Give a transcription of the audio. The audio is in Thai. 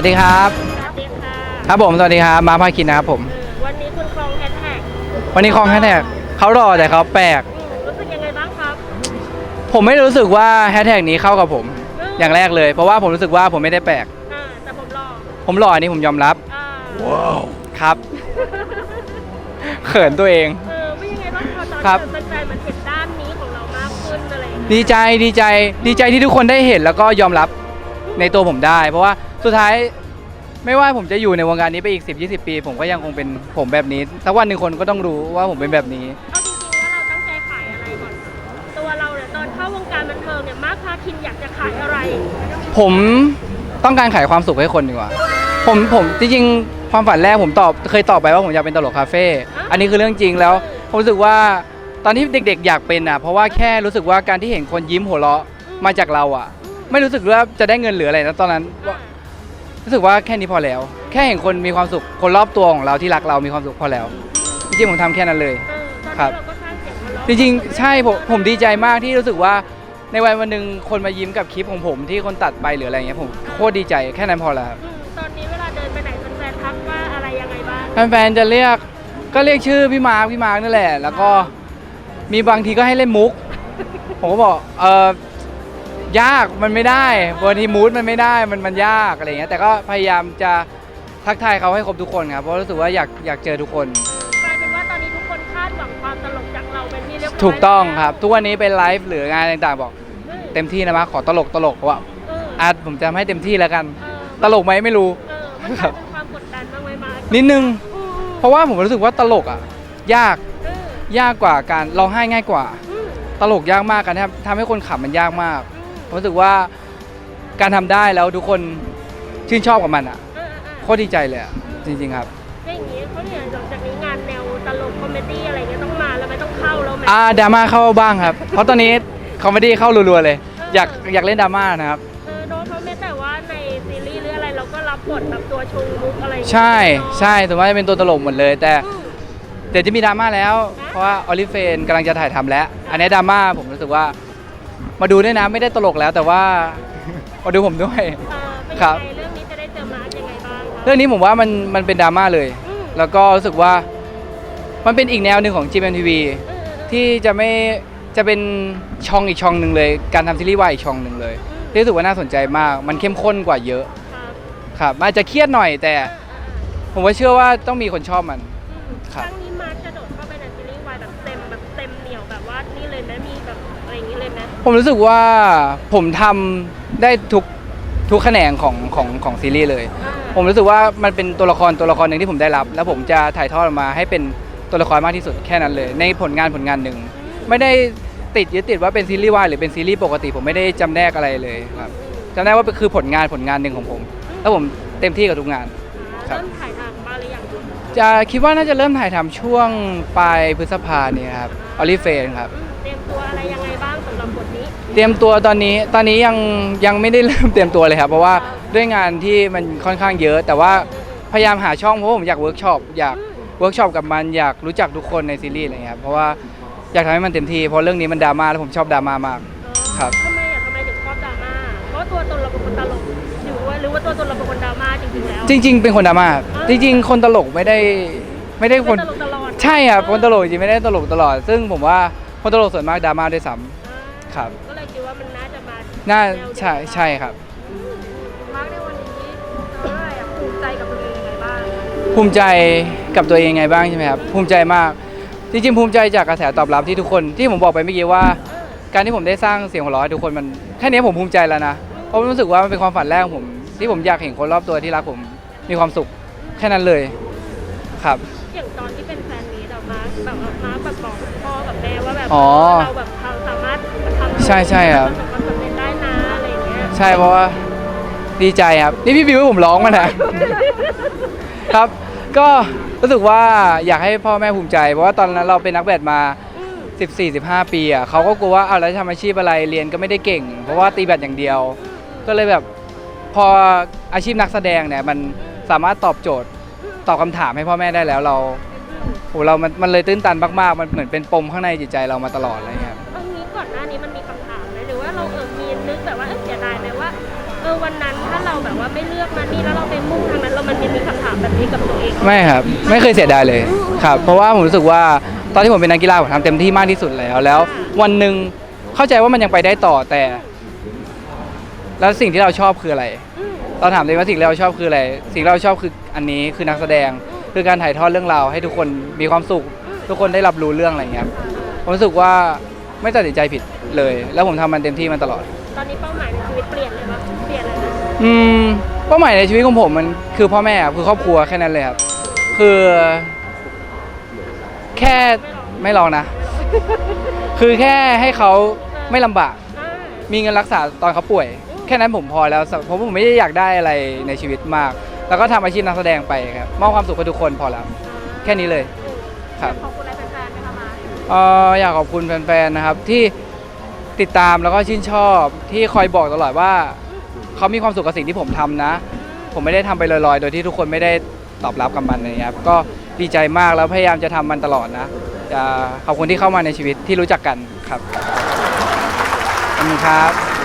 วัสดีครับ สวัสดีค่ะครับผม สวัสดีครับ มาพาคินนะครับผมเออวันนี้คุณครองแฮชแท็กวันนี้คลองแฮชแท็กเขารอแต่เขาแปลก อืมรู้สึกยังไงบ้างครับผมไม่รู้สึกว่าแฮชแท็กนี้เข้ากับผม มอย่างแรกเลย เพราะว่าผมรู้สึกว่าผมไม่ได้แปลก อ่าแต่ผมรอผมหล่ออันนี้ผมยอมรับ อ่าครับ เขินตัวเอง เออไม่ยังไงบ้างพอตอนครับเจอแฟนๆมันเห็นด้านนี้ของเรามากขึ้นอะไรอย่างเงี้ยดีใจ ดีใจ ดีใจที่ทุกคนได้เห็นแล้วก็ยอมรับในตัวผมได้ เพราะว่า สุดท้ายไม่ว่าผมจะอยู่ในวงการนี้ไปอีก 10 20 ปี ผมก็ยังคงเป็นผมแบบนี้สักวันหนึ่งคนก็ต้องรู้ว่าผมเป็นแบบนี้ เอาจริงๆว่าเราตั้งใจขายอะไรก่อน ตัวเราเนี่ยตอนเข้าวงการบันเทิงเนี่ยมาร์คพาคินอยากจะขายอะไร ผมต้องการขายความสุขให้คนดีกว่า ผมผมจริงๆความฝันแรกผมตอบเคยตอบไปว่าผมอยากเป็นตลกคาเฟ่อันนี้คือเรื่องจริงแล้วผมรู้สึกว่าตอนที่เด็ก ๆ อยากเป็นอะ เพราะว่าแค่รู้สึกว่าการที่เห็นคนยิ้มหัวเราะมาจากเราอะ ไม่รู้สึกว่าจะได้เงินหรืออะไรนะตอนนั้นอ่า รู้สึกว่าแค่นี้พอแล้ว แค่เห็นคนมีความสุขคนรอบตัวของเราที่รักเรามีความสุขพอแล้ว จริงๆผมทำแค่นั้นเลยเออตอนครับนี้เราก็สร้างเสียงหัวเราะจริงๆ ใช่ผมผมดีใจมากที่รู้สึกว่าในวันวันหนึ่งคนมายิ้มกับคลิปของผมที่คนตัดไปหรืออะไรเงี้ยผมโคตรดีใจแค่นั้นพอแล้วครับอืมตอนนี้เวลาเดินไปไหนแฟนๆทักว่าอะไรยังไงบ้างแฟนๆจะเรียกก็เรียกชื่อพี่มาร์คพี่มาร์คนั่นแหละ แล้วก็มีบางทีก็ให้เล่นมุก ผมก็บอกเออ ยากมันไม่ได้บางทีมูดมันไม่ได้มันมันยากอะไรเงี้ยแต่ก็พยายามจะทักทายเขาให้ครบทุกคนครับเพราะรู้สึกว่าอยากอยากเจอทุกคน กลายเป็นว่าตอนนี้ทุกคนคาดหวังความตลกจากเราเป็นที่เรียบร้อยถูกต้องครับทุกวันนี้เป็นไลฟ์หรืองานต่างๆบอกเออเต็มที่นะมาร์คขอตลกตลกว่าเอออาจผมจะให้เต็มที่แล้วกัน เออตลกไหมไม่รู้ เออมันกลายเป็นความกดดันบ้างไหมมาร์คนิดนึง อืมเพราะว่าผมรู้สึกว่าตลกอะ ยากเออยากกว่าการร้องไห้ง่ายกว่า อืมตลกยากมากการทำทำให้คนขำมันยากมาก อืม ผมรู้สึกว่าการทำได้แล้วทุกคนชื่นชอบกับมันอะเออเออโคตรดีใจเลยอะจริง ๆ ครับ ถ้าอย่างนี้เขาเนี่ยหลังจากนี้งานแนวตลกคอมเมดี้อะไรเงี้ยต้องมาแล้วไหมต้องเข้าแล้วไหมอ่าดราม่าเข้าบ้างครับ เพราะตอนนี้คอมเมดี้เข้ารัวๆเลย อยากอยากเล่นดราม่านะครับ เออโดนเขาไม่แต่ว่าในซีรีส์หรืออะไรเราก็รับบทแบบตัวชงมุกอะไรอย่างเงี้ยใช่เนอะใช่ส่วนมากจะเป็นตัวตลกหมดเลย แต่อืมเดี๋ยวจะมีดราม่าแล้ว เพราะว่าออลิเฟนกำลังจะถ่ายทำแล้ว อันนี้ดราม่าผมรู้สึกว่า มาดูด้วยนะไม่ได้ตลกแล้วแต่ว่า มาดูผมด้วยเออเป็นครัยังบไงเรื่องนี้จะได้เจอมาร์คยังไงบ้างคะเรื่องนี้ผมว่ามันมันเป็นดราม่าเลย อืมแล้วก็รู้สึกว่ามันเป็นอีกแนวหนึ่งของ GMMTV เออเออที่จะไม่จะเป็นช่องอีกช่องหนึ่งเลย การทำซีรีส์วายอีกช่องหนึ่งเลยอืมที่รู้สึกว่าน่าสนใจมาก มันเข้มข้นกว่าเยอะครับครับมันอาจจะเครียดหน่อยแต่ อ่าอ่าอ่าผมว่าเชื่อว่าต้องมีคนชอบมัน อืมคครับรั้งนี้มาร์คจะโดดเข้าไปในซีรีส์วายแบบเต็มแบบเต็มเหนียวแบบว่านี่เลยไหมมีแบบ อะไรอย่างนี้เลยไหมผมรู้สึกว่าผมทำได้ทุกทุกแขนงของของของซีรีส์เลย อ่าผมรู้สึกว่ามันเป็นตัวละครตัวละครหนึ่งที่ผมได้รับ แล้วผมจะถ่ายทอดออกมาให้เป็นตัวละครมากที่สุดแค่นั้นเลย ในผลงานผลงานหนึ่งไม่ได้ติดยึดติดว่าเป็นซีรีส์วายหรือเป็นซีรีส์ปกติ ผมไม่ได้จำแนกอะไรเลยครับจำได้ว่าคือผลงานผลงานหนึ่งของผม แล้วผมเต็มที่กับทุกงาน ครับ เริ่มถ่ายทำบ้างหรือยังจะคิดว่าน่าจะเริ่มถ่ายทำช่วงปลายพฤษภาเนี่ยครับออลิเฟนครับ เตรียมตัวตอนนี้ตอนนี้ยังยังไม่ได้เริ่มเตรียมตัวเลยครับ เพราะว่าด้วยงานที่มันค่อนข้างเยอะ แต่ว่าพยายามหาช่องเพราะว่าผมอยากเวิร์กช็อปอยากเวิร์กช็อปกับมันอยากรู้จักทุกคนในซีรีส์อะไรเงี้ยครับเพราะว่าอยากทำให้มันเต็มที่เพราะเรื่องนี้มันดราม่าแล้วผมชอบดราม่ามาก ครับ ทำไมอะทำไมถึงชอบดราม่า เพราะตัวตนเราเป็นคนตลกหรือว่าหรือว่าตัวตนเราเป็นคนดราม่าจริงๆแล้ว จริง ๆ เป็นคนดราม่าจริง ๆ คนตลกไม่ได้ไม่ได้คนไม่ตลกตลอดใช่ครับคนตลกจริงๆไม่ได้ตลกตลอด ซึ่งผมว่าคนตลกส่วนมากดราม่าด้วยซ้ำครับก็เน่าแวเดียวใช่ใช่ครับอืมมาร์คในวันนี้เอออะไรอะภูมิใจกับตัวเองยังไงบ้างภูมิใจกับตัวเองไงบ้างใช่ไหมครับ ภูมิใจมาก จริงๆภูมิใจจากกระแสตอบรับที่ทุกคนที่ผมบอกไปเมื่อกี้ว่าเออการที่ผมได้สร้างเสียงหัวเราะให้ทุกคนมันแค่นี้ผมภูมิใจแล้วนะเพราะรู้สึกว่ามันเป็นความฝันแรกของผมที่ผมอยากเห็นคนรอบตัวที่รักผมมีความสุขแค่นั้นเลยครับ อย่างตอนที่เป็นแฟนมีดออกมาแบบว่ามาแบบบอกพ่อกับแม่ว่าแบบอ๋อ เราแบบทำสามารถทำใช่ใช่ครับประสบความสำ ใช่เพราะว่าดีใจครับ นี่พี่บิวให้ผมร้องมานะครับ ก็รู้สึกว่าอยากให้พ่อแม่ภูมิใจ เพราะว่าตอนนั้นเราเป็นนักแบดมาอืม14 15 ปีอะเขาก็กลัวว่าเอาแล้วจะทำอาชีพอะไรเรียนก็ไม่ได้เก่ง เพราะว่าตีแบดอย่างเดียว ก็เลยแบบพออาชีพนักแสดงเนี่ยมันสามารถตอบโจทย์ตอบคำถามให้พ่อแม่ได้แล้วเราโหเรามันมันเลยตื้นตันมากๆ มันเหมือนเป็นปมข้างในจิตใจเรามาตลอดอะไรเงี้ยครับเอางี้ก่อนหน้านี้มันมีคำถามไหมห รือว่าเราเออมีนึกแบบว่าเออเสียดายไหมว่าเออวันนั้นถ้าเราแบบว่าไม่เลือกนะนี่แล้วเราไปมุ่งทางนั้นแล้วมันยังมีคำถามแบบนี้กับตัวเองไม่ครับ ไม่เคยเสียดายเลยครับ เพราะว่าผมรู้สึกว่าตอนที่ผมเป็นนักกีฬาผมทำเต็มที่มากที่สุดแล้ว แล้ววันหนึ่งเข้าใจว่ามันยังไปได้ต่อแต่ แล้วสิ่งที่เราชอบคืออะไรเราถามเลยว่าสิ่งที่เราชอบคืออะไร สิ่งที่เราชอบคืออันนี้คือนักแสดงคือการถ่ายทอดเรื่องราวให้ทุกคนมีความสุข ทุกคนได้รับรู้เรื่องอะไรอย่างเงี้ยผมรู้สึกว่า ไม่ตัดสินใจผิดเลย แล้วผมทำมันเต็มที่มาตลอด ตอนนี้เป้าหมายในชีวิตเปลี่ยนเลยปะเปลี่ยนเลยนะอืมเป้าหมายในชีวิตของผมมันคือพ่อแม่ครับคือครอบครัวแค่นั้นเลยครับ คือ แค่ไม่ลองนะ คือแค่ให้เขาไม่ลำบาก อ่ามีเงินรักษาตอนเขาป่วย แค่นั้นผมพอแล้วสเพราะผมไม่ได้อยากได้อะไรในชีวิตมาก แล้วก็ทำอาชีพนักแสดงไปครับมอบความสุขให้ทุกคนพอแล้ว แค่นี้เลย ครับ ขอบคุณ เอ่ออยากขอบคุณแฟนๆนะครับที่ติดตามแล้วก็ชื่นชอบที่คอยบอกตลอดว่าเขามีความสุขกับสิ่งที่ผมทำนะ ผมไม่ได้ทำไปลอยๆ โดยที่ทุกคนไม่ได้ตอบรับกับมันอะไรเงี้ยครับก็ดีใจมากแล้วพยายามจะทำมันตลอดนะจะขอบคุณที่เข้ามาในชีวิตที่รู้จักกันครับขอบคุณครับ